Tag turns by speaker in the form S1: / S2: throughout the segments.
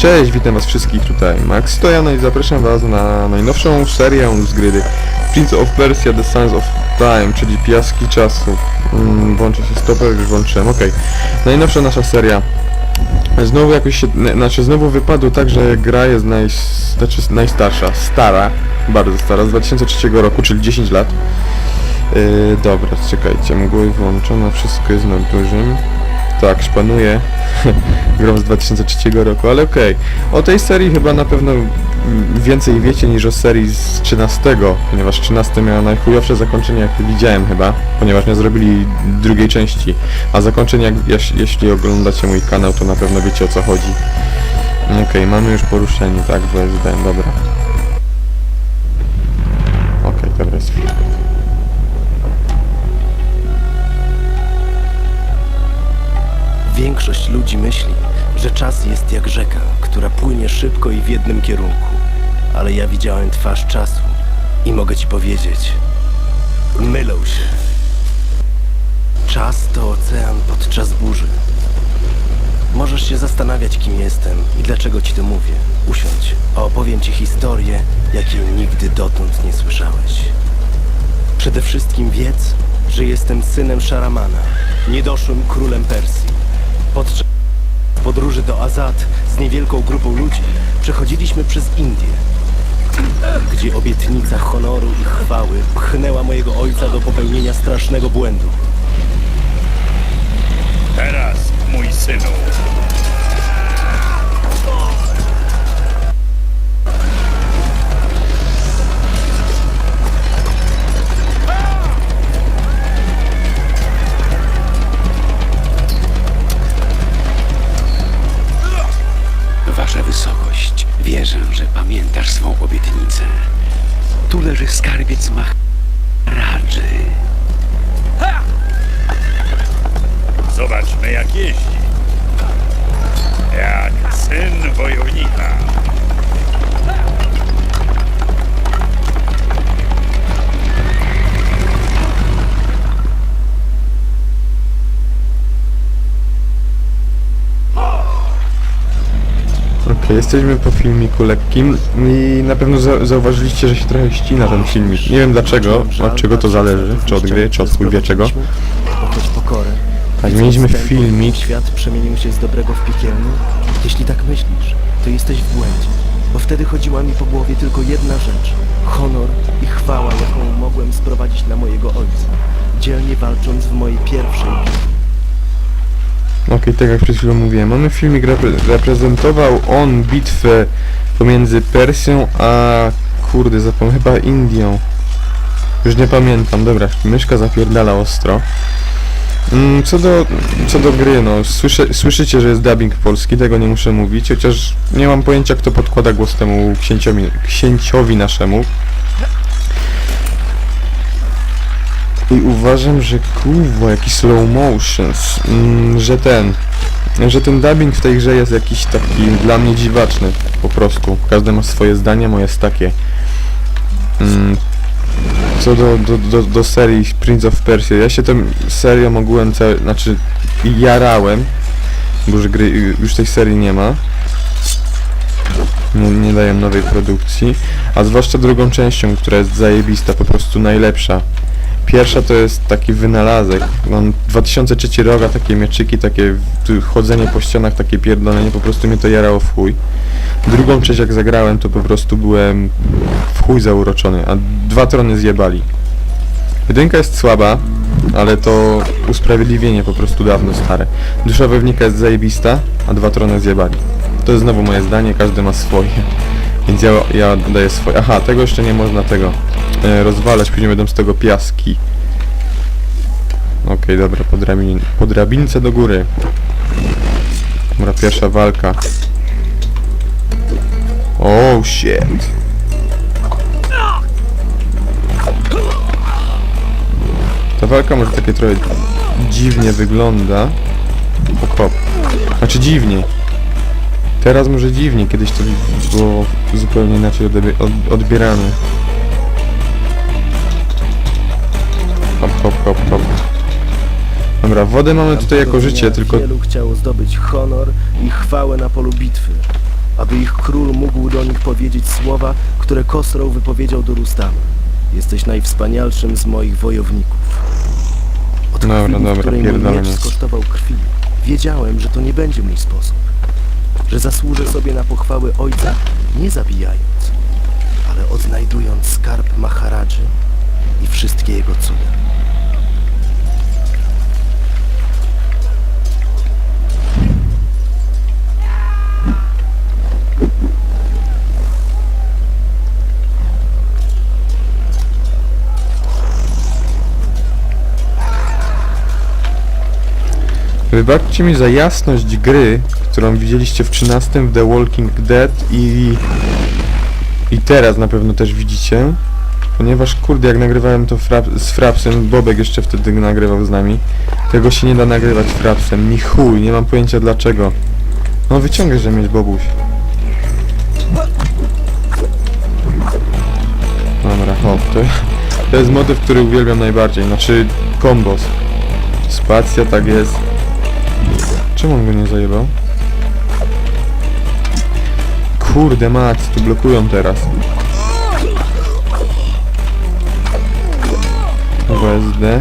S1: Cześć, witam was wszystkich tutaj, Max Stojano i zapraszam was na najnowszą serię z gry Prince of Persia The Sands of Time, czyli Piaski Czasu. Mm, włączę się stopę, już włączyłem, okej. Najnowsza nasza seria. Znowu jakoś się, znaczy znowu wypadło tak, że gra jest naj, znaczy najstarsza, stara, bardzo stara, z 2003 roku, czyli 10 lat. Yy, dobra, czekajcie, mgły włączone, wszystko jest na dużym. Tak, szpanuje. Gram z 2003 roku, ale okej. O tej serii chyba na pewno więcej wiecie niż o serii z 13, ponieważ 13 miała najchujowsze zakończenie jakie widziałem chyba, ponieważ nie zrobili drugiej części. A zakończenie, jak, jeś- jeśli oglądacie mój kanał, to na pewno wiecie o co chodzi. Okej, mamy już poruszenie, tak, WSD, dobra. Okej, dobra, jest chwilę.
S2: Większość ludzi myśli, że czas jest jak rzeka, która płynie szybko i w jednym kierunku. Ale ja widziałem twarz czasu i mogę ci powiedzieć, mylą się. Czas to ocean podczas burzy. Możesz się zastanawiać, kim jestem i dlaczego ci to mówię. Usiądź, a opowiem ci historię, jakiej nigdy dotąd nie słyszałeś. Przede wszystkim wiedz, że jestem synem Szaramana, niedoszłym królem Persji. Podczas podróży do Azad z niewielką grupą ludzi przechodziliśmy przez Indię, gdzie obietnica honoru i chwały pchnęła mojego ojca do popełnienia strasznego błędu.
S3: Teraz, mój synu,
S1: jesteśmy po filmiku lekkim i na pewno za zauważyliście, że się trochę ścina ten filmik. Nie wiem dlaczego, od czego to zależy, czy od gry, czy od chuj wie czego.
S2: Choć pokorę.
S1: Tak,
S2: wstępu,
S1: filmik.
S2: Świat przemienił się z dobrego w piekielny. Jeśli tak myślisz, to jesteś w błędzie. Bo wtedy chodziła mi po głowie tylko jedna rzecz. Honor i chwała, jaką mogłem sprowadzić na mojego ojca. Dzielnie walcząc w mojej pierwszej bitwie.
S1: Okej, tak jak przed chwilą mówiłem, mamy filmik, repre reprezentował on bitwę pomiędzy Persją a kurde, zapomniałem, chyba Indią. Już nie pamiętam, dobra, myszka zapierdala ostro. Mm, Co do, co do gry, no, słyszę, słyszycie, że jest dubbing polski, tego nie muszę mówić, chociaż nie mam pojęcia, kto podkłada głos temu księciowi naszemu. I uważam, że kurwa, jaki slow motions, mm, że ten, że ten dubbing w tej grze jest jakiś taki dla mnie dziwaczny, po prostu. Każdy ma swoje zdanie, moje jest takie. Mm, co do, do, do, do serii Prince of Persia, ja się tą serią ogółem, całe, znaczy jarałem, bo już gry, już tej serii nie ma. Nie, nie daję nowej produkcji, a zwłaszcza drugą częścią, która jest zajebista, po prostu najlepsza. Pierwsza to jest taki wynalazek. Mam 2003 rok, a takie mieczyki, takie chodzenie po ścianach, takie pierdolenie, po prostu mnie to jarało w chuj. Drugą część jak zagrałem, to po prostu byłem w chuj zauroczony, a dwa trony zjebali. Jedynka jest słaba, ale to usprawiedliwienie po prostu dawno stare. Dusza wewnika jest zajebista, a dwa trony zjebali. To jest znowu moje zdanie, każdy ma swoje. Więc ja, ja daję swoje. Aha, tego jeszcze nie można tego e, rozwalać, później będą z tego piaski. Okej, dobra, po, drabin, do góry. Dobra, pierwsza walka. Oh shit. Ta walka może takie trochę dziwnie wygląda. Hop, hop. Znaczy dziwnie. Teraz może dziwnie, kiedyś to było zupełnie inaczej odbierane. Hop, hop, hop, hop. Dobra, wodę mamy tutaj jako życie, tylko
S2: Wielu chciało zdobyć honor i chwałę na polu bitwy. aby ich król mógł do nich powiedzieć słowa, które Kosrow wypowiedział do Rustama. Jesteś najwspanialszym z moich wojowników. Od
S1: Dobra,
S2: chwili,
S1: dobra,
S2: w której mój miecz skosztował krwi, wiedziałem, że to nie będzie mój sposób. Że zasłużę sobie na pochwały ojca, nie zabijając, ale odnajdując skarb Maharadży i wszystkie jego cuda.
S1: Wybaczcie mi za jasność gry, którą widzieliście w 13 w The Walking Dead i... I teraz na pewno też widzicie. Ponieważ kurde, jak nagrywałem to frap, z Frapsem, Bobek jeszcze wtedy nagrywał z nami. Tego się nie da nagrywać Frapsem, ni chuj, nie mam pojęcia dlaczego. No wyciągaj, mieć Bobuś. Dobra, hop, to, to jest motyw, który uwielbiam najbardziej, znaczy kombos. Spacja, tak jest. Czemu on go nie zajebał? Kurde mać, tu blokują teraz. WSD.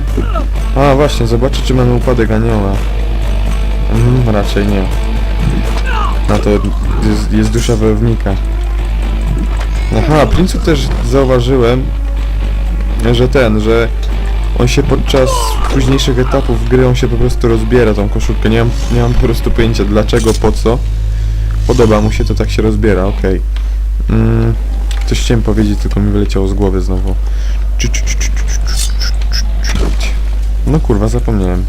S1: A właśnie, zobaczę czy mamy upadek anioła. Mhm, raczej nie. Na to jest, jest dusza wojownika. Aha, Princu też zauważyłem, że ten, że on się podczas późniejszych etapów gry, on się po prostu rozbiera tą koszulkę. Nie mam, nie mam po prostu pojęcia dlaczego, po co. Podoba mu się, to tak się rozbiera, okej. Okay. Mm, coś chciałem powiedzieć, tylko mi wyleciało z głowy znowu. No kurwa, zapomniałem.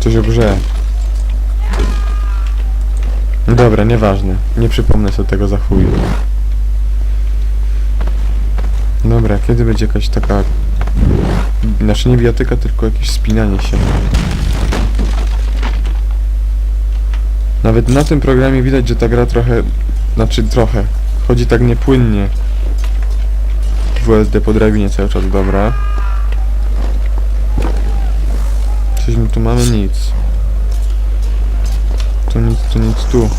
S1: Coś obrze. Dobra, nieważne. Nie przypomnę sobie tego za chuj. Dobra, kiedy będzie jakaś taka... Znaczy nie bijatyka, tylko jakieś spinanie się. Nawet na tym programie widać, że ta gra trochę... Znaczy trochę. Chodzi tak niepłynnie. WSD po drabinie cały czas, dobra. Coś my tu mamy? Nic. Tu nic, tu nic, tu.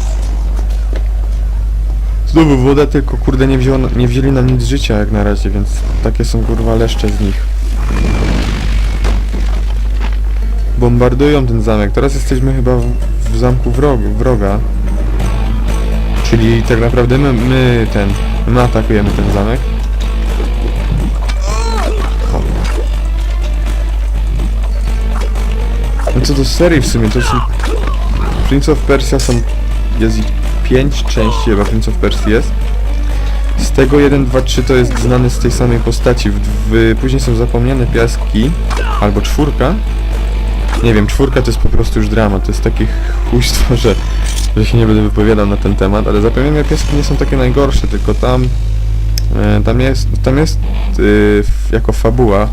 S1: Znowu woda, tylko kurde nie, nie wzięli nam nic życia jak na razie, więc takie są kurwa leszcze z nich. Bombardują ten zamek. Teraz jesteśmy chyba w, w zamku wrog, wroga. Czyli tak naprawdę my, my ten, my atakujemy ten zamek. No co do serii w sumie, to są... Prince of Persia są... Jest 5 części, chyba Prince of Persia jest. Z tego 1, 2, 3 to jest znany z tej samej postaci. W, w, później są zapomniane piaski, albo czwórka. Nie wiem, czwórka to jest po prostu już dramat. To jest takie chujstwo, że, że się nie będę wypowiadał na ten temat, ale zapomniane piaski nie są takie najgorsze, tylko tam e, tam jest, tam jest f- jako fabuła,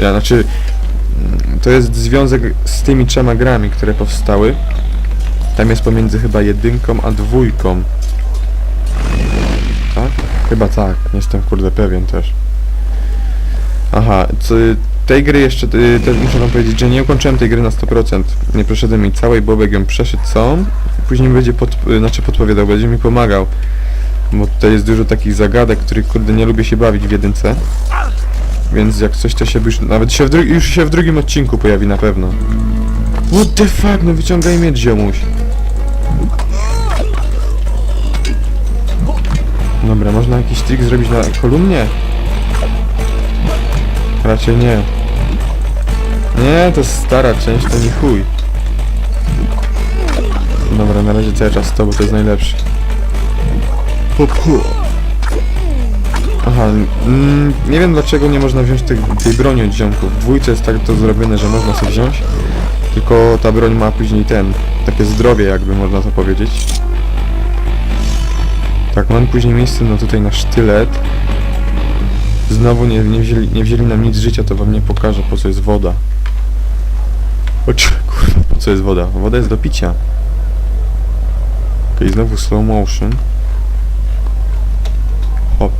S1: ja, znaczy mm, to jest związek z tymi trzema grami, które powstały. Tam jest pomiędzy chyba jedynką a dwójką. Tak? Chyba tak, nie jestem kurde pewien też. Aha, co, tej gry jeszcze, y, też muszę wam powiedzieć, że nie ukończyłem tej gry na 100%. Nie przeszedłem jej całej, Bobek ją przeszedł całą. Później będzie pod, y, znaczy podpowiadał, będzie mi pomagał. Bo tutaj jest dużo takich zagadek, których kurde nie lubię się bawić w jedynce. Więc jak coś to się już, nawet się w już się w drugim odcinku pojawi na pewno. What the fuck, no wyciągaj miecz ziomuś. Dobra, można jakiś trik zrobić na kolumnie? Raczej nie. Nie, to stara część, to nie chuj. Dobra, na razie cały czas to, bo to jest najlepszy. Aha, mm, nie wiem dlaczego nie można wziąć tej, tej broni od ziomków. W dwójce jest tak to zrobione, że można sobie wziąć. Tylko ta broń ma później ten, takie zdrowie jakby można to powiedzieć. Tak, mam później miejsce no tutaj na sztylet. Znowu nie, nie, wzięli, nie wzięli nam nic życia, to wam nie pokażę po co jest woda. Oczy, kurwa, po co jest woda? Woda jest do picia. Okej, znowu slow motion. Hop.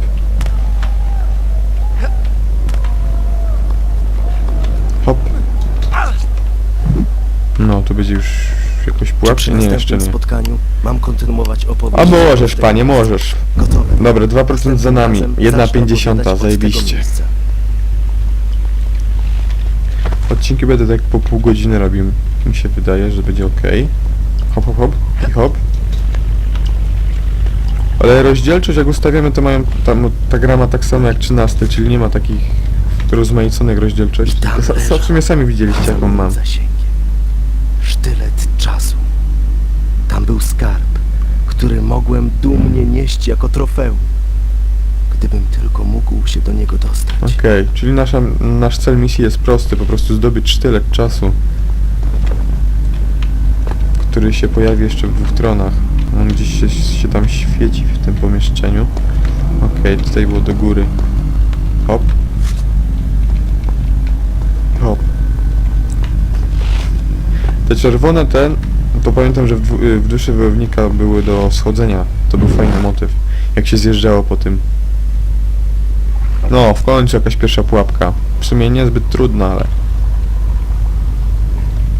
S1: Hop. No, to będzie już jakoś
S2: Czy przy
S1: Nie, jeszcze
S2: następnym
S1: nie.
S2: spotkaniu mam kon- kontynuować opowieść.
S1: A możesz, panie, możesz.
S2: Gotowe.
S1: Dobra, 2% za
S2: Następnym
S1: nami.
S2: razem
S1: Jedna
S2: zacznę
S1: pięćdziesiąta,
S2: opowiadać od tego
S1: zajebiście.
S2: miejsca.
S1: Odcinki będę tak po pół godziny robił. Mi się wydaje, że będzie ok. Hop, hop, hop i hop. Ale rozdzielczość jak ustawiamy to mają tam ta gra ma tak samo jak 13, czyli nie ma takich rozmaiconych rozdzielczości.
S2: Tam
S1: Sa- sa- W sumie sami widzieliście jaką mam.
S2: Zasięgiem. Sztylet czasu. Tam był skarb, który mogłem dumnie nieść jako trofeum. Gdybym tylko mógł się do niego dostać.
S1: Okej, czyli nasza, nasz cel misji jest prosty, po prostu zdobyć sztylet czasu. Który się pojawi jeszcze w dwóch tronach. On gdzieś się, się tam świeci w tym pomieszczeniu. Okej, tutaj było do góry. Hop. Hop. Te czerwone ten, to pamiętam, że w, w duszy wojownika były do schodzenia. To był fajny motyw. Jak się zjeżdżało po tym. No, w końcu jakaś pierwsza pułapka. W sumie niezbyt trudna, ale...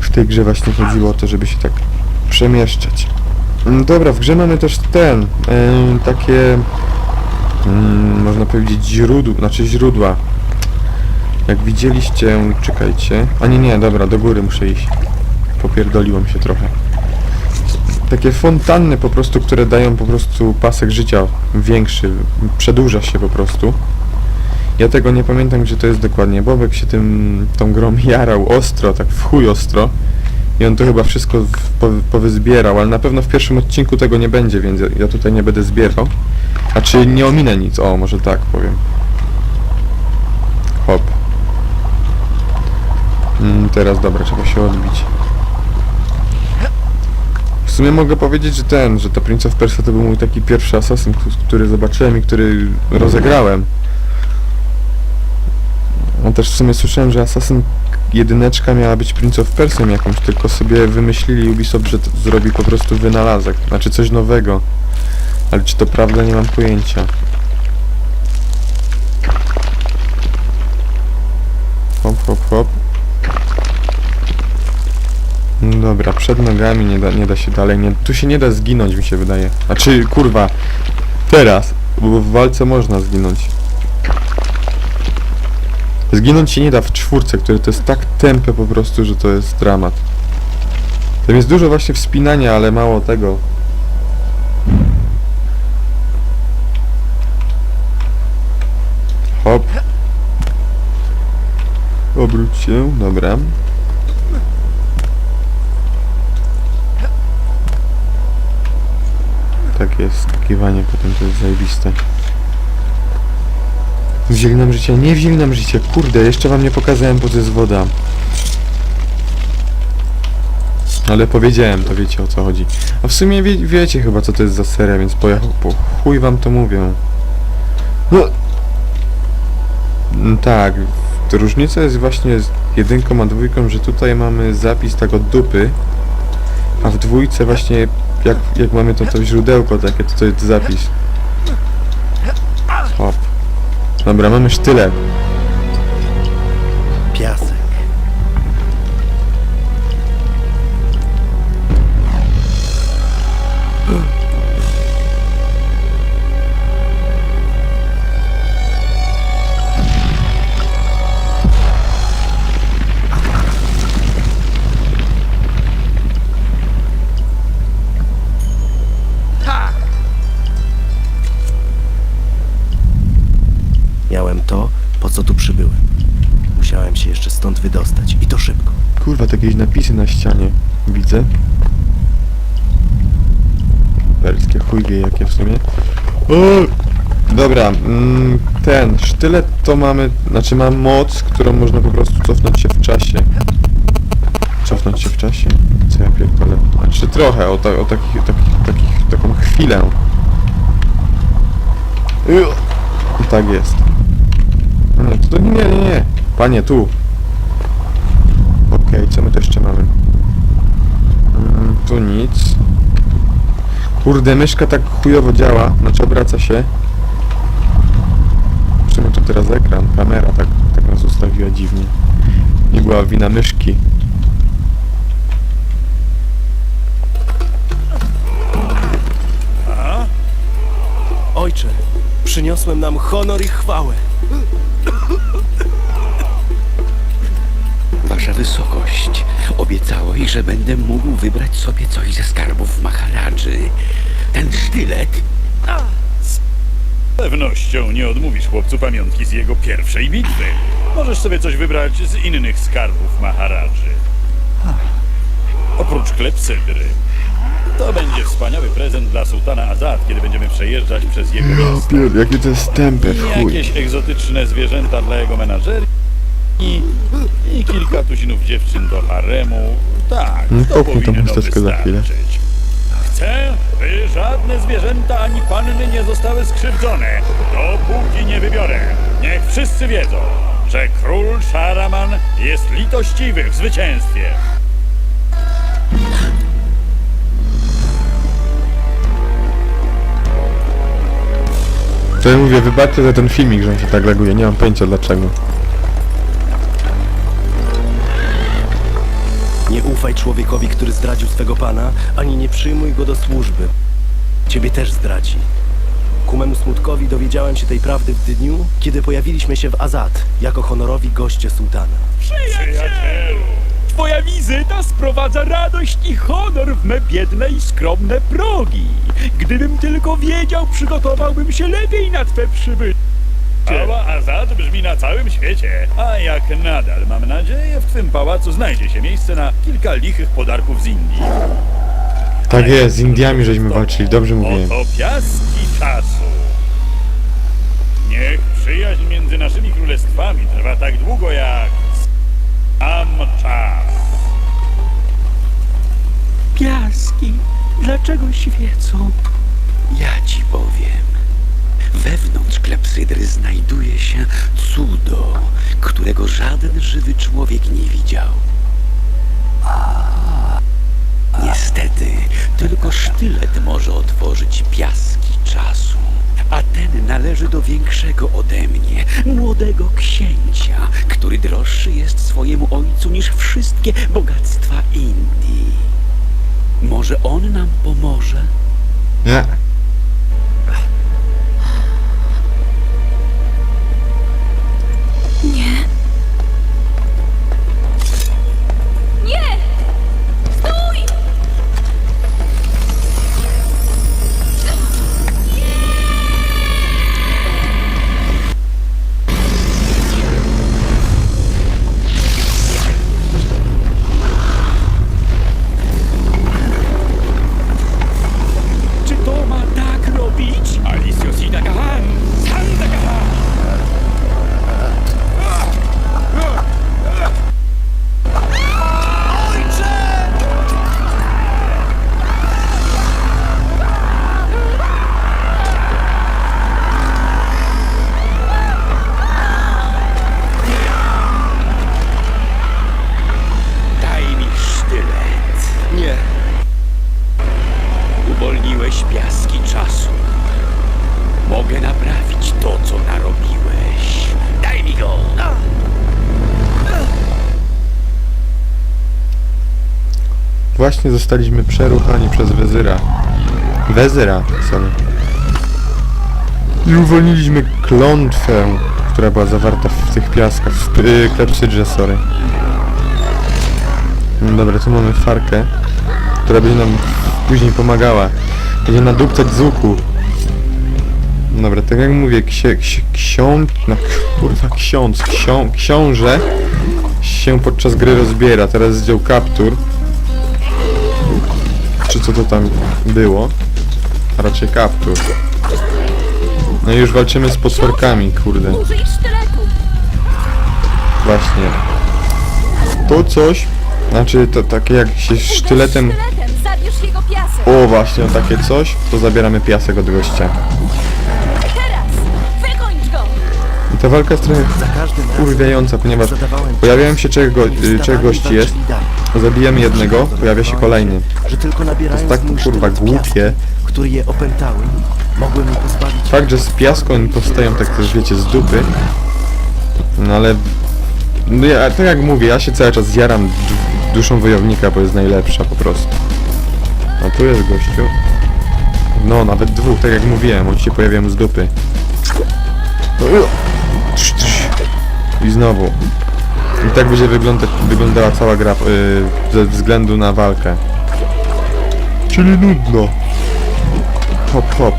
S1: W tej grze właśnie chodziło o to, żeby się tak przemieszczać. Mm, Dobra, w grze mamy też ten, em, takie... mm, można powiedzieć źródła, znaczy źródła. Jak widzieliście, czekajcie... A nie, nie, dobra, do góry muszę iść. Popierdoliłem się trochę. Takie fontanny po prostu, które dają po prostu pasek życia większy, przedłuża się po prostu. Ja tego nie pamiętam, gdzie to jest dokładnie. Bobek się tym, tą grą jarał ostro, tak w chuj ostro. I on to chyba wszystko powyzbierał, ale na pewno w pierwszym odcinku tego nie będzie, więc ja, ja tutaj nie będę zbierał. A czy nie ominę nic? O, może tak powiem. Hop. Mm, teraz dobra, trzeba się odbić. W sumie mogę powiedzieć, że ten, że to Prince of Persia to był mój taki pierwszy asasyn, k- który zobaczyłem i który rozegrałem. No też w sumie słyszałem, że Assassin jedyneczka miała być Prince of Persią jakąś, tylko sobie wymyślili Ubisoft, że zrobi po prostu wynalazek, znaczy coś nowego. Ale czy to prawda, nie mam pojęcia. Hop, hop, hop. No Dobra, przed nogami nie da, nie da się dalej, nie, tu się nie da zginąć mi się wydaje. Znaczy, kurwa, teraz, bo w walce można zginąć. Zginąć się nie da w czwórce, które to jest tak tępe po prostu, że to jest dramat. Tam jest dużo właśnie wspinania, ale mało tego. Hop. Obróć się, dobra. Tak jest, skakiwanie potem to jest zajebiste. Wzięli nam życie, nie wzięli nam życie, kurde, jeszcze wam nie pokazałem po co jest woda. Ale powiedziałem, to wiecie o co chodzi. A w sumie wie, wiecie chyba co to jest za seria, więc po, po chuj wam to mówię. No. Mm, Tak, to różnica jest właśnie z jedynką a dwójką, że tutaj mamy zapis tak od dupy, a w dwójce właśnie jak, jak mamy to, to źródełko takie, to to jest zapis. Hop. Dobra, mamy sztylet.
S2: Stąd wydostać i to szybko.
S1: Kurwa, te jakieś napisy na ścianie. Widzę. Perskie chuj wie jakie w sumie. O! Dobra, mm, ten sztylet to mamy, znaczy ma moc, którą można po prostu cofnąć się w czasie. Cofnąć się w czasie? Co ja pierdolę? Znaczy trochę, o, ta, o takich, takich, takich, taką chwilę. I tak jest. No, to, to nie, nie, nie. Panie, tu. Okej, co my tu jeszcze mamy? Mm, tu nic. Kurde, myszka tak chujowo działa, znaczy obraca się. Sumie to teraz ekran, kamera tak, tak nas ustawiła dziwnie. Nie była wina myszki.
S2: ojcze. Przyniosłem nam honor i chwałę.
S4: Wysokość, obiecałeś, że będę mógł wybrać sobie coś ze skarbów Maharadży. Ten sztylet
S3: Z pewnością nie odmówisz chłopcu pamiątki z jego pierwszej bitwy. Możesz sobie coś wybrać z innych skarbów Maharadży. Oprócz klepsydry. To będzie wspaniały prezent dla sułtana Azad, kiedy będziemy przejeżdżać przez jego miasto.
S1: Pier, jakie to jest tępe, w chuj.
S3: jakieś egzotyczne zwierzęta dla jego menażerii. I, I kilka tuzinów dziewczyn do haremu. Tak,
S1: No,
S3: to
S1: tą
S3: powinno
S1: chusteczkę za chwilę.
S3: wystarczyć. Chcę, by żadne zwierzęta ani panny nie zostały skrzywdzone, dopóki nie wybiorę. Niech wszyscy wiedzą, że król Szaraman jest litościwy w zwycięstwie.
S1: To ja mówię, wybaczcie za ten filmik, że on się tak laguje, nie mam pojęcia dlaczego.
S2: Nie ufaj człowiekowi, który zdradził swego pana, ani nie przyjmuj go do służby. Ciebie też zdradzi. Ku memu smutkowi dowiedziałem się tej prawdy w dniu, kiedy pojawiliśmy się w Azad jako honorowi goście sułtana.
S3: Przyjacielu!
S5: Twoja wizyta sprowadza radość i honor w me biedne i skromne progi. Gdybym tylko wiedział, przygotowałbym się lepiej na twe przybycie.
S3: Chwała Azad brzmi na całym świecie, a jak nadal mam nadzieję, w twym pałacu znajdzie się miejsce na kilka lichych podarków z Indii.
S1: Tak jest, z Indiami żeśmy walczyli, dobrze mówiłem.
S3: Oto piaski czasu. Niech przyjaźń między naszymi królestwami trwa tak długo jak sam czas.
S5: Piaski, dlaczego świecą?
S4: Ja ci powiem. Wewnątrz klepsydry znajduje się cudo, którego żaden żywy człowiek nie widział. Niestety, tylko sztylet może otworzyć piaski czasu. A ten należy do większego ode mnie, młodego księcia, który droższy jest swojemu ojcu niż wszystkie bogactwa Indii. Może on nam pomoże?
S1: Nie. Właśnie zostaliśmy przeruchani przez wezyra. Wezyra, sorry. I uwolniliśmy klątwę, która była zawarta w tych piaskach, w yy, klepsydrze, sorry. No Dobra, tu mamy farkę, która będzie nam później pomagała. Będzie nadupcać z łuku. Dobra, tak jak mówię, ksie, ksie, ksiądz, no kurwa ksiądz, ksią, książę się podczas gry rozbiera. Teraz zdjął kaptur. Czy co to tam było? A raczej kaptur. No i już walczymy z potworkami, kurde. Właśnie. To coś, znaczy to takie jak się sztyletem... O właśnie, o takie coś, to zabieramy piasek od gościa. Ta walka jest trochę kurwiająca, ponieważ pojawiają się trzech, go,
S2: wstawali
S1: trzech gości jest, zabijemy jednego, pojawia się kolejny.
S2: Tylko nabierając
S1: tak, kurwa, głupie. Fakt, że z piasku oni powstają tak też wiecie z dupy. No ale... No ja, tak jak mówię, ja się cały czas zjaram duszą wojownika, bo jest najlepsza po prostu. A tu jest gościu. No, nawet dwóch, tak jak mówiłem, oni się pojawiają z dupy. I znowu. I tak będzie wyglądała cała gra yy, ze względu na walkę. Czyli nudno. Hop, hop.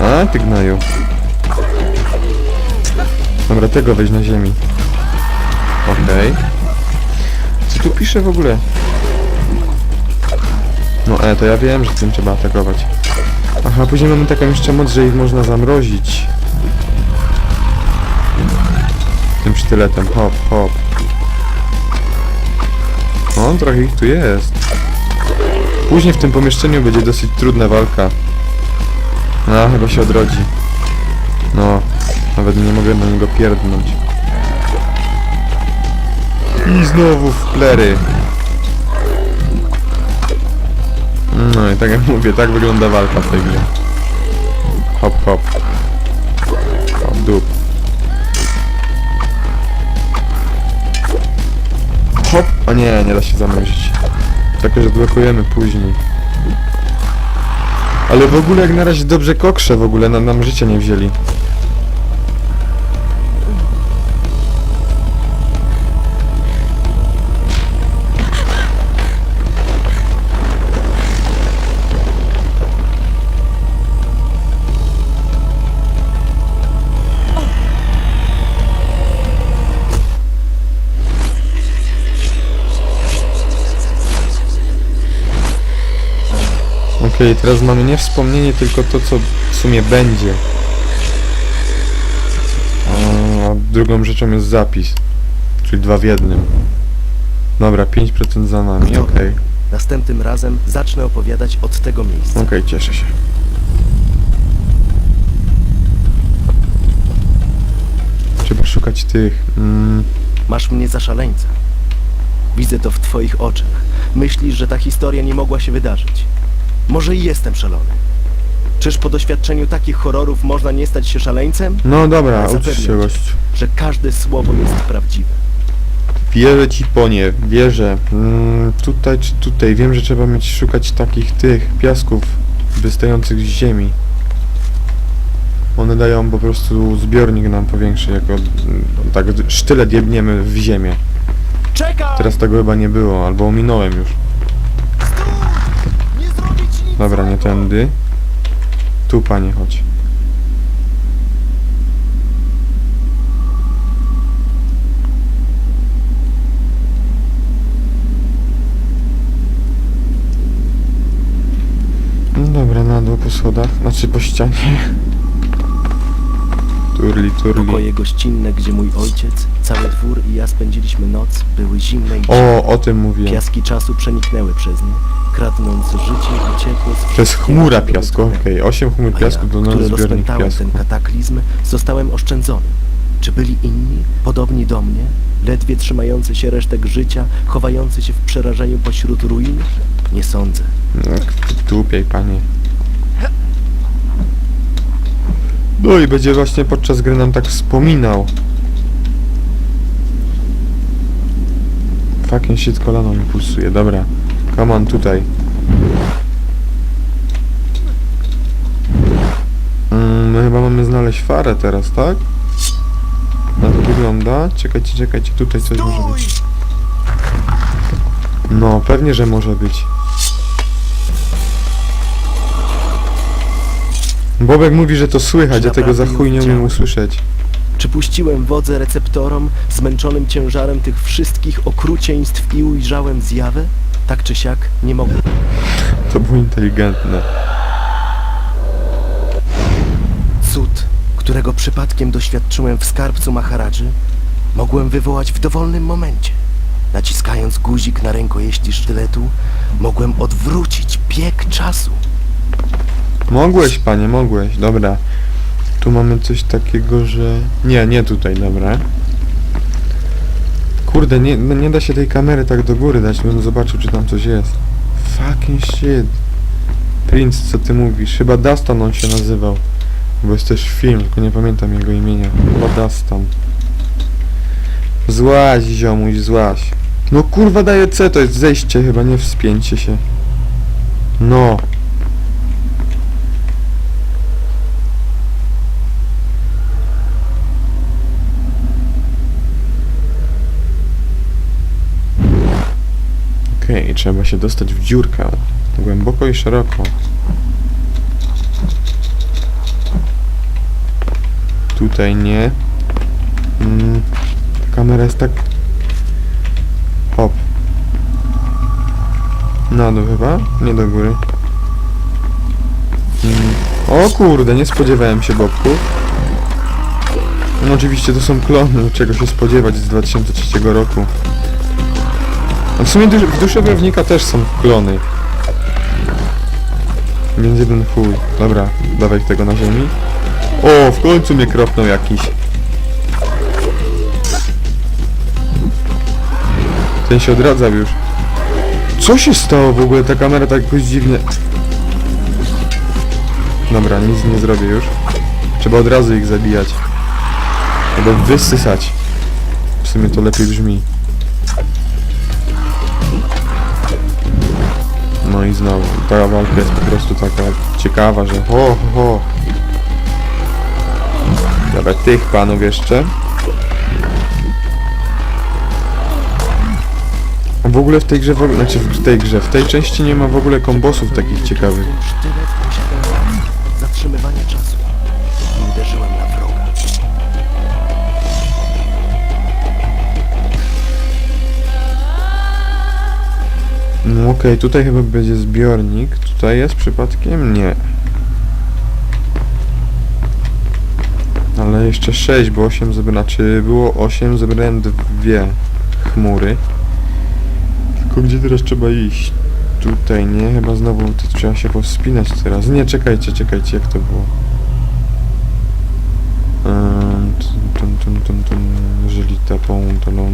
S1: A, ty gnoju. Dobra, tego weź na ziemi. Okej. Co tu pisze w ogóle? No e, to ja wiem, że tym trzeba atakować. Aha, później mamy taką jeszcze moc, że ich można zamrozić. Tym sztyletem, hop, hop. O, trochę ich tu jest. Później w tym pomieszczeniu będzie dosyć trudna walka. A, chyba się odrodzi. No, nawet nie mogę na niego pierdnąć. I znowu w plery. No i tak jak mówię, tak wygląda walka w tej grze. Hop, hop. Hop, dup. Hop! O nie, nie da się zamrozić. Tylko, że blokujemy później. Ale w ogóle jak na razie dobrze kokrze w ogóle, nam, nam życia nie wzięli. Okej, teraz mamy nie wspomnienie, tylko to, co w sumie będzie. A drugą rzeczą jest zapis. Czyli dwa w jednym. Dobra, 5% za nami, okej.
S2: Następnym razem zacznę opowiadać od tego miejsca.
S1: Okej, cieszę się. Trzeba szukać tych... Mm,
S2: Masz mnie za szaleńca. Widzę to w twoich oczach. Myślisz, że ta historia nie mogła się wydarzyć. Może i jestem szalony. Czyż po doświadczeniu takich horrorów można nie stać się szaleńcem?
S1: no dobra,
S2: Zapewniam
S1: ucz się
S2: cię.
S1: gość.
S2: Że każde słowo jest prawdziwe.
S1: Wierzę ci po nie, wierzę. Mm, tutaj czy tutaj, wiem, że trzeba mieć szukać takich tych piasków wystających z ziemi. One dają po prostu zbiornik nam powiększy, jako mm, tak sztylet jebniemy w ziemię.
S2: Czekaj!
S1: Teraz tego chyba nie było, albo ominąłem już. Dobra, nie tędy. Tu panie, chodź. No Dobra, na dół po schodach, znaczy po ścianie. Turli, turli.
S2: Pokoje gościnne, gdzie mój ojciec, cały dwór i ja spędziliśmy noc, były zimne i
S1: O, o tym mówię.
S2: Piaski czasu przeniknęły przez nie, kradnąc życie i ciepło z
S1: To jest
S2: wszystkiego,
S1: chmura piasku, okej.
S2: dotknęłem.
S1: 8 chmur
S2: A
S1: piasku
S2: ja,
S1: to
S2: który
S1: nowy zbiornik
S2: rozpętałem
S1: piasku.
S2: ten kataklizm, zostałem oszczędzony. Czy byli inni, podobni do mnie, ledwie trzymający się resztek życia, chowający się w przerażeniu pośród ruin? Nie sądzę.
S1: No, Tupiej, panie. No i będzie właśnie podczas gry nam tak wspominał. Fucking shit, kolano mi pulsuje, dobra. On, tutaj. Mm, my chyba mamy znaleźć farę teraz, tak? Na to wygląda. Czekajcie, czekajcie, tutaj coś może być. No, pewnie, że może być. Bobek mówi, że to słychać,
S2: Czy
S1: a tego za chuj nie umiem usłyszeć.
S2: Czy puściłem wodze receptorom, zmęczonym ciężarem tych wszystkich okrucieństw i ujrzałem zjawę? Tak czy siak, nie mogłem.
S1: To było inteligentne.
S2: Cud, którego przypadkiem doświadczyłem w skarbcu Maharadży, mogłem wywołać w dowolnym momencie. Naciskając guzik na rękojeści sztyletu, mogłem odwrócić bieg czasu.
S1: Mogłeś, panie, mogłeś, dobra. Tu mamy coś takiego, że... Nie, nie tutaj, dobra. Kurde, nie, nie da się tej kamery tak do góry dać, bym zobaczył, czy tam coś jest. Fucking shit. Prince, co ty mówisz? Chyba Dustin on się nazywał. Bo jest też film, tylko nie pamiętam jego imienia. Chyba Dustin. Złaź, ziomuś, złaź. No kurwa daje C, to jest zejście chyba, nie wspięcie się. No. Okej, trzeba się dostać w dziurkę. Głęboko i szeroko. Tutaj nie. Mm, kamera jest tak... Hop. Na dół chyba? Nie do góry. Mm. O kurde, nie spodziewałem się bobków. No oczywiście to są klony, czego się spodziewać z 2003 roku. A w sumie dusz, w duszy wojownika też są klony. Więc jeden chuj. Dobra, dawaj tego na ziemi. O, w końcu mnie kropnął jakiś. Ten się odradzał już. Co się stało w ogóle? Ta kamera tak jakoś dziwnie... Dobra, nic nie zrobię już. Trzeba od razu ich zabijać. Albo wysysać. W sumie to lepiej brzmi. No i znowu, ta walka jest po prostu taka ciekawa, że ho, ho, ho. Dobra, tych panów jeszcze. W ogóle w tej grze, w ogóle, znaczy w tej grze, w tej części nie ma w ogóle kombosów takich ciekawych.
S2: Zatrzymywania czasu. Uderzyłem
S1: No okej, tutaj chyba będzie zbiornik. Tutaj jest przypadkiem? Nie. Ale jeszcze 6, bo 8 zebrałem, znaczy było 8, zebrałem dwie chmury. Tylko gdzie teraz trzeba iść? Tutaj nie, chyba znowu trzeba się powspinać teraz. Nie, czekajcie, czekajcie, jak to było? Um, tum, tum, tum, tum, połączoną...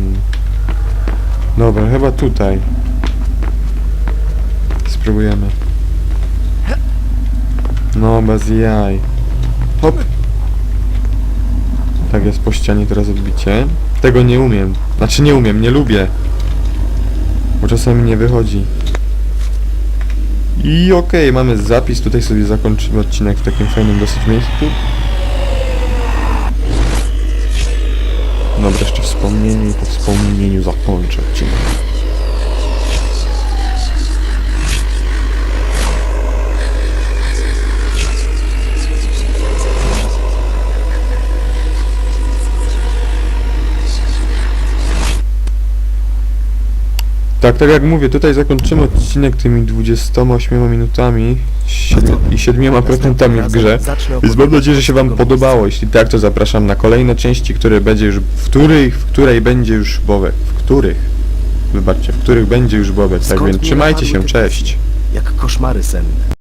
S1: Dobra, chyba tutaj. Spróbujemy. No, bez jaj. Hop. Tak jest po ścianie teraz odbicie. Tego nie umiem. Znaczy nie umiem, nie lubię. Bo czasami nie wychodzi. I okej, mamy zapis. Tutaj sobie zakończymy odcinek w takim fajnym dosyć miejscu. Dobra, jeszcze wspomnieniu i po wspomnieniu zakończę odcinek. Tak, tak jak mówię, tutaj zakończymy odcinek tymi 28 minutami i 7% w grze. Więc mam nadzieję, że się wam podobało. Jeśli tak, to zapraszam na kolejne części, które będzie już, w której, w której będzie już Bobek. W których? Wybaczcie, w których będzie już Bobek. Tak więc trzymajcie się, cześć.
S2: Jak koszmary senne.